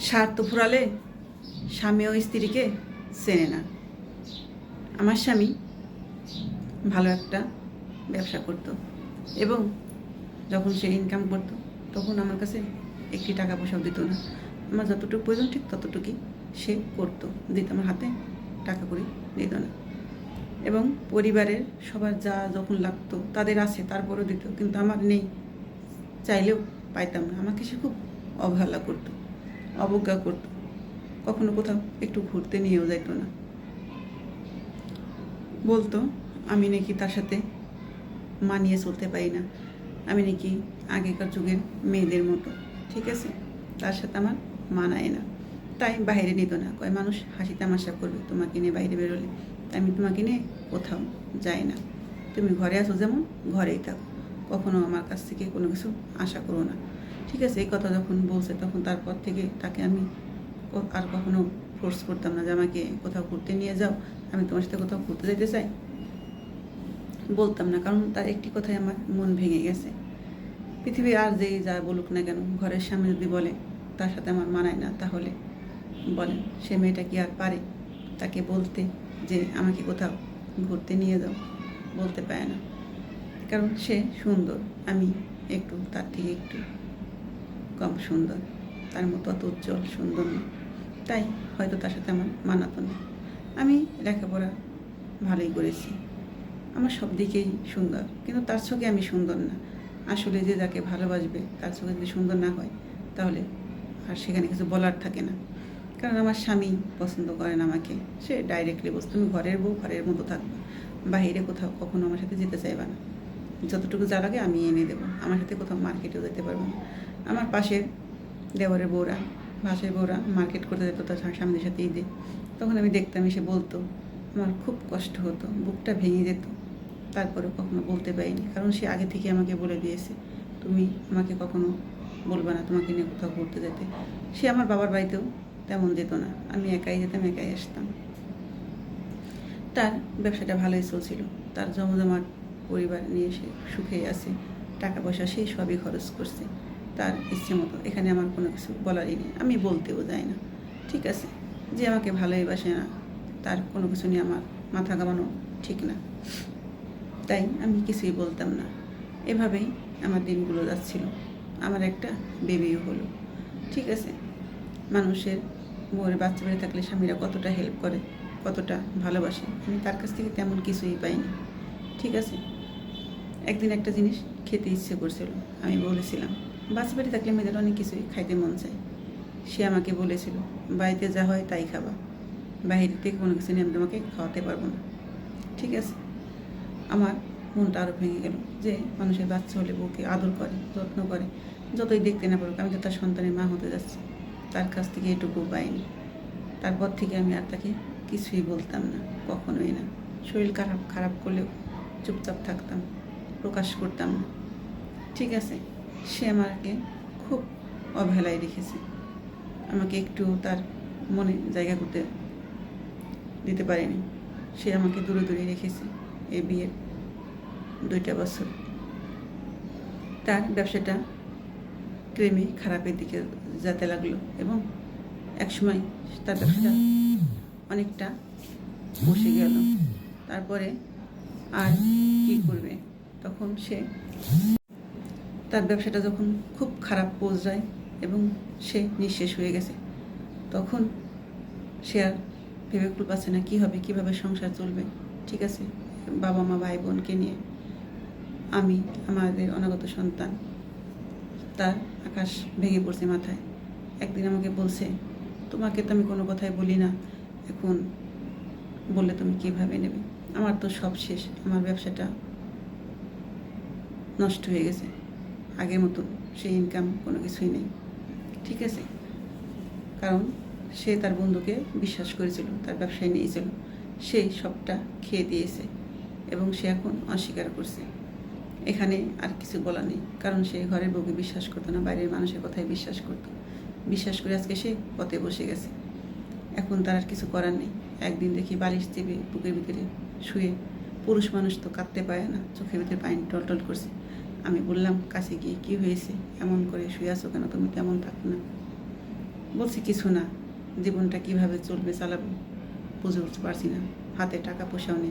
স্বার্থ ফুরালে স্বামী ও স্ত্রীকে চেনে না। আমার স্বামী ভালো একটা ব্যবসা করত এবং যখন সে ইনকাম করত, তখন আমার কাছে একটি টাকা পয়সাও দিত না। আমার যতটুকু প্রয়োজন ঠিক ততটুকুই সে করতো, দিত আমার হাতে, টাকা করে দিত না। এবং পরিবারের সবার যা যখন লাগতো তাদের আছে, তারপরেও দিত, কিন্তু আমার নেই, চাইলেও পাইতাম না। আমাকে সে খুব অবহেলা করতো। অবজ্ঞা করতো। কখনো কোথাও একটু ঘুরতে নিয়েও যাইতো না। বলতো, আমি নাকি তার সাথে মানিয়ে চলতে পারি না। আমি নাকি আগেকার যুগের মেয়েদের মতো। ঠিক আছে? তার সাথে আমার মানায় না। তাই বাইরে নিত না। কয়, মানুষ হাসি তামাশা করবে। তোমাকে নিয়ে বাইরে বেরোলে আমি তোমাকে নিয়ে কোথাও যাই না। তুমি ঘরে আসো যেমন ঘরেই থাকো। কখনো আমার কাছ থেকে কোনো কিছু আশা করো না। ঠিক আছে, এই কথা যখন বলছে তখন তারপর থেকে তাকে আমি আর কখনো ফোর্স করতাম না যে আমাকে কোথাও ঘুরতে নিয়ে যাও, আমি তোমার সাথে কোথাও ঘুরতে যেতে চাই। বলতাম না, কারণ তার একটি কথাই আমার মন ভেঙে গেছে। পৃথিবী আর যেই যা বলুক না কেন, ঘরের সামনে যদি বলে, তার সাথে আমার মানায় না, তাহলে বলেন, সে মেয়েটা কি আর পারে? তাকে বলতে যে, আমাকে কোথাও ঘুরতে নিয়ে যাও, বলতে পারে না। কারণ সে সুন্দর, আমি একটু, তার থেকে একটু কম সুন্দর। তার মতো অত উজ্জ্বল, সুন্দর না। তাই হয়তো তার সাথে আমার মানাতো না। আমি লেখাপড়া ভালোই করেছি। আমার সব দিকেই সুন্দর। কিন্তু তার চোখে আমি সুন্দর না। আসলে যে যাকে ভালোবাসবে, তার চোখে যদি সুন্দর না হয়, তাহলে আর সেখানে কিছু বলার থাকে না। কারণ আমার স্বামী পছন্দ করেন আমাকে। সে ডাইরেক্টলি বলছে তুমি ঘরের বউ, ঘরের মতো থাকবে বাইরে কোথাও কখনো আমার সাথে যেতে চাইবে না। যতটুকু যা লাগে আমি এনে দেবো। আমার সাথে কোথাও মার্কেটেও যেতে পারব না। আমার পাশের দেওয়ারের বউরা ভাসের বউরা মার্কেট করতে যেত তার স্বামীদের সাথে ঈদে। তখন আমি দেখতাম, এসে বলতো, আমার খুব কষ্ট হতো, বুকটা ভেঙে যেত। তারপরে কখনো বলতে পারিনি, কারণ সে আগে থেকে আমাকে বলে দিয়েছে, তুমি আমাকে কখনো বলবে না তোমাকে নিয়ে কোথাও ঘুরতে যেতে। সে আমার বাবার বাড়িতেও তেমন যেত না, আমি একাই যেতাম, একাই আসতাম। তার ব্যবসাটা ভালোই চলছিল, তার জমজমাট পরিবার নিয়ে সে সুখে আছে, টাকা পয়সা সেই সবই খরচ করছে। তার ইচ্ছে মতো। এখানে আমার কোনো কিছু বলারই নেই। আমি বলতেও যাই না। ঠিক আছে? যে আমাকে ভালোই বাসে না, তার কোনো কিছু নিয়ে আমার মাথা গামানো ঠিক না। তাই আমি কিছুই বলতাম না। এভাবেই আমার দিনগুলো যাচ্ছিল। আমার একটা বেবিও হলো। ঠিক আছে? মানুষের বউয়ের বাচ্চা বেড়ে থাকলে স্বামীরা কতটা হেল্প করে, কতটা ভালোবাসে, আমি তার কাছ থেকে তেমন কিছুই পাইনি। ঠিক আছে? একদিন একটা জিনিস খেতে ইচ্ছে করছিল, আমি বলেছিলাম। বাচ্চা বাড়ি থাকলে মেয়েদের অনেক কিছুই খাইতে মন চায়। সে আমাকে বলেছিল, বাড়িতে যা হয় তাই খাবা। বাইরে থেকে কোনো কিছু নিয়ে আমি তোমাকে খাওয়াতে পারব না। ঠিক আছে। আমার মনটা আরও ভেঙে গেল যে মানুষের বাচ্চা হলে বউকে আদর করে, যত্ন করে, যতই দেখতে না পারুক, আমি তো তার সন্তানের মা হতে যাচ্ছি। তার কাছ থেকে এটুকু পাইনি। তারপর থেকে আমি আর তাকে কিছুই বলতাম না, কখনোই না। শরীর খারাপ খারাপ করলেও চুপচাপ থাকতাম, প্রকাশ করতাম না। ঠিক আছে। সে আমাকে খুব অবহেলায় রেখেছে। আমাকে একটু তার মনে জায়গা করতে দিতে পারেনি। সে আমাকে দূরে দূরে রেখেছে এই বিয়ের দুইটা বছর। তার ব্যবসাটা ক্রেমে খারাপের দিকে যেতে লাগল এবং একসময় তার ব্যবসাটা অনেকটা বসে গেল। তারপরে আর কি করবে? তখন সে তার ব্যবসাটা যখন খুব খারাপ পর্যায়ে এবং সে নিঃশেষ হয়ে গেছে, তখন সে আর ভেবে কুল পাচ্ছে না কী হবে, কীভাবে সংসার চলবে। ঠিক আছে, বাবা মা, ভাই বোনকে নিয়ে আমি, আমাদের অনাগত সন্তান, তার আকাশ ভেঙে পড়ছে মাথায়। একদিন আমাকে বলছে, তোমাকে তো আমি কোনো কথাই বলি না, এখন বললে তুমি কীভাবে নেবে? আমার তো সব শেষ, আমার ব্যবসাটা নষ্ট হয়ে গেছে। আগের মতো সেই ইনকাম কোনো কিছুই নেই। ঠিক আছে? কারণ সে তার বন্ধুকে বিশ্বাস করেছিল, তার ব্যবসায় নিয়েছিল। সে সবটা খেয়ে দিয়েছে এবং সে এখন অস্বীকার করছে। এখানে আর কিছু বলা নেই। কারণ সে ঘরের বউকে বিশ্বাস করতো না, বাইরের মানুষের কথাই বিশ্বাস করতো। বিশ্বাস করে আজকে সে পথে বসে গেছে। এখন তার আর কিছু করার নেই। একদিন দেখি বালিশ চেপে বুকের ভিতরে শুয়ে পুরুষ মানুষ তো কাঁদতে পারে না, চোখের ভিতরে পানি টলটল করছে। আমি বললাম, কাছে গিয়ে কী হয়েছে? এমন করে শুয়ে আছো কেন? তুমি তেমন থাকো না। বলছি, কিছু না। জীবনটা কীভাবে চলবে, চালাবো? বুঝে উঠতে পারছি না। হাতে টাকা পয়সাও নেই।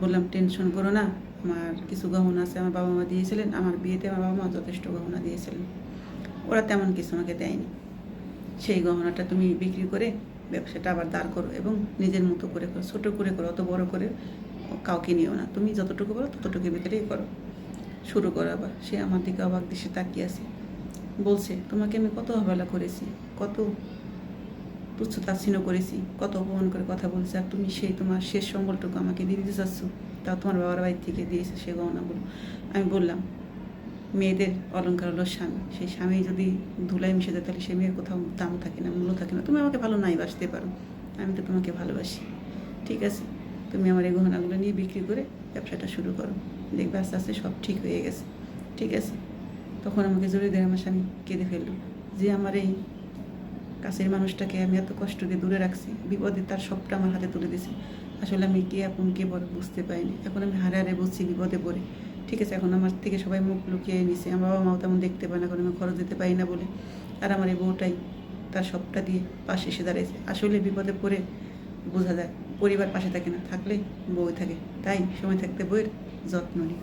বললাম, টেনশন করো না। আমার কিছু গহনা আছে আমার বাবা মা দিয়েছিলেন। আমার বিয়েতে আমার বাবা মা যথেষ্ট গহনা দিয়েছিলেন। ওরা তেমন কিছু আমাকে দেয়নি। সেই গহনাটা তুমি বিক্রি করে ব্যবসাটা আবার দাঁড় করো এবং নিজের মতো করে করো। ছোটো করে করো, অত বড় করে কাউকে নিও না। তুমি যতটুকু পারো ততটুকু ভিতরেই করো। শুরু করো আবার সে আমার দিকে অবাক দৃশ্যে তাকিয়ে আছে। বলছে, তোমাকে আমি কত অবহেলা করেছি, কত তুচ্ছ তাচ্ছিন্ন করেছি, কত অপমান করে কথা বলছে, আর তুমি সেই তোমার শেষ সম্বলটুকু আমাকে দিয়ে দিতে চাচ্ছ। তাও তোমার বাবার বাড়ি থেকে দিয়েছে সে গহনাগুলো। আমি বললাম, মেয়েদের অলঙ্কার হলো স্বামী। সেই স্বামী যদি ধুলাই মিশে যায়, তাহলে সে মেয়ের কোথাও দাম থাকে না, মূল্য থাকে না। তুমি আমাকে ভালো নাই বাসতে পারো। আমি তো তোমাকে ভালোবাসি। ঠিক আছে, তুমি আমার এই গহনাগুলো নিয়ে বিক্রি করে ব্যবসাটা শুরু করো। দেখবে আস্তে আস্তে সব ঠিক হয়ে গেছে। ঠিক আছে? তখন আমাকে জড়িয়ে দেয় আমার স্বামী কেঁদে ফেলল যে, আমার এই কাছের মানুষটাকে আমি এত কষ্ট দিয়ে দূরে রাখছি। বিপদে তার সবটা আমার হাতে তুলে দিছি। আসলে আমি কে, আপন কে, বড় বুঝতে পারিনি। এখন আমি হারে হারে বুঝছি বিপদে পড়ে। ঠিক আছে, এখন আমার থেকে সবাই মুখ লুকিয়ে নিছে। আমার বাবা মাও তেমন দেখতে পায় না কারণ আমি খরচ দিতে পারি না বলে। আর আমার এই বউটাই তার সবটা দিয়ে পাশে এসে দাঁড়িয়েছে আসলে বিপদে পড়ে বোঝা যায়, পরিবার পাশে থাকে না, থাকলে বউ থাকে। তাই সময় থাকতে বইয়ের যত্ন নিই